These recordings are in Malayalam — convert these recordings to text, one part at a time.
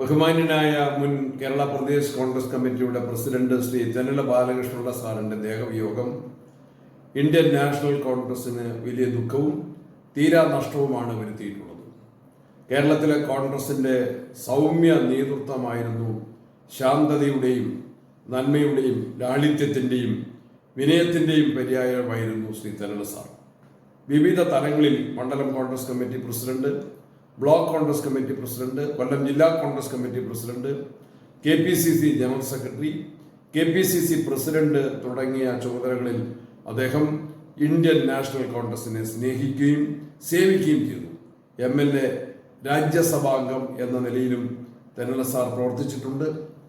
ബഹുമാന്യനായ മുൻ കേരള പ്രദേശ് കോൺഗ്രസ് കമ്മിറ്റിയുടെ പ്രസിഡന്റ് ശ്രീ തെന്നല ബാലകൃഷ്ണപിള്ള സാറിന്റെ ദേഹവിയോഗം ഇന്ത്യൻ നാഷണൽ കോൺഗ്രസിന് വലിയ ദുഃഖവും തീരാ നഷ്ടവുമാണ് വരുത്തിയിട്ടുള്ളത്. കേരളത്തിലെ കോൺഗ്രസിന്റെ സൗമ്യ നേതൃത്വമായിരുന്നു ശാന്തതയുടെയും നന്മയുടെയും ലാളിത്യത്തിന്റെയും വിനയത്തിന്റെയും പര്യായമായിരുന്നു ശ്രീ തെന്നല സാർ. വിവിധ തലങ്ങളിൽ മണ്ഡലം Congress committee president block Congress committee president Kollam ജില്ലാ Congress committee president K P C C general secretary K P C C president തുടങ്ങിയ ചുമതലകളിൽ അദ്ദേഹം ഇന്ത്യൻ നാഷണൽ കോൺഗ്രസിനെ സ്നേഹിക്കുകയും സേവിക്കുകയും ചെയ്തു. എം എൽ എ രാജ്യസഭാംഗം എന്ന നിലയിലും തെന്നല സാർ പ്രവർത്തിച്ചിട്ടുണ്ട്.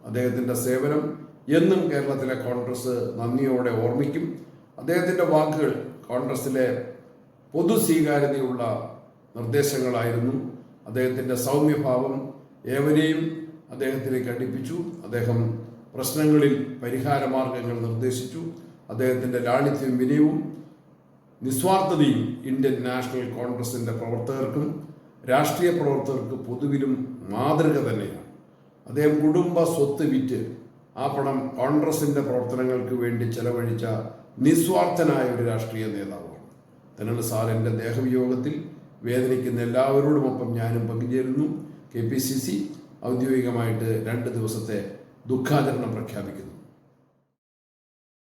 അദ്ദേഹത്തിന്റെ സേവനം എന്നും കേരളത്തിലെ കോൺഗ്രസ് നന്ദിയോടെ ഓർമ്മിക്കും. അദ്ദേഹത്തിന്റെ വാക്കുകൾ കോൺഗ്രസിലെ പൊതു സ്വീകാര്യതയുള്ള നിർദ്ദേശങ്ങളായിരുന്നു. അദ്ദേഹത്തിന്റെ സൗമ്യഭാവം ഏവരെയും അദ്ദേഹത്തിലേക്ക് അടുപ്പിച്ചു അദ്ദേഹം പ്രശ്നങ്ങളിൽ പരിഹാരമാർഗങ്ങൾ നിർദ്ദേശിച്ചു. അദ്ദേഹത്തിന്റെ ലാളിത്യവും വിനയവും നിസ്വാർത്ഥതയും ഇന്ത്യൻ നാഷണൽ കോൺഗ്രസിന്റെ പ്രവർത്തകർക്കും രാഷ്ട്രീയ പ്രവർത്തകർക്ക് പൊതുവിലും മാതൃക തന്നെയാണ്. അദ്ദേഹം കുടുംബ സ്വത്ത് വിറ്റ് ആ പണം കോൺഗ്രസിന്റെ പ്രവർത്തനങ്ങൾക്ക് വേണ്ടി ചെലവഴിച്ച നിസ്വാർത്ഥനായ ഒരു രാഷ്ട്രീയ നേതാവാണ്. തെന്നൽ സാറിന്റെ ദേഹവിയോഗത്തിൽ വേദനിക്കുന്ന എല്ലാവരോടുമൊപ്പം ഞാനും പങ്കുചേരുന്നു. കെ പി സി സി ഔദ്യോഗികമായിട്ട് രണ്ട് ദിവസത്തെ ദുഃഖാചരണം പ്രഖ്യാപിക്കുന്നു.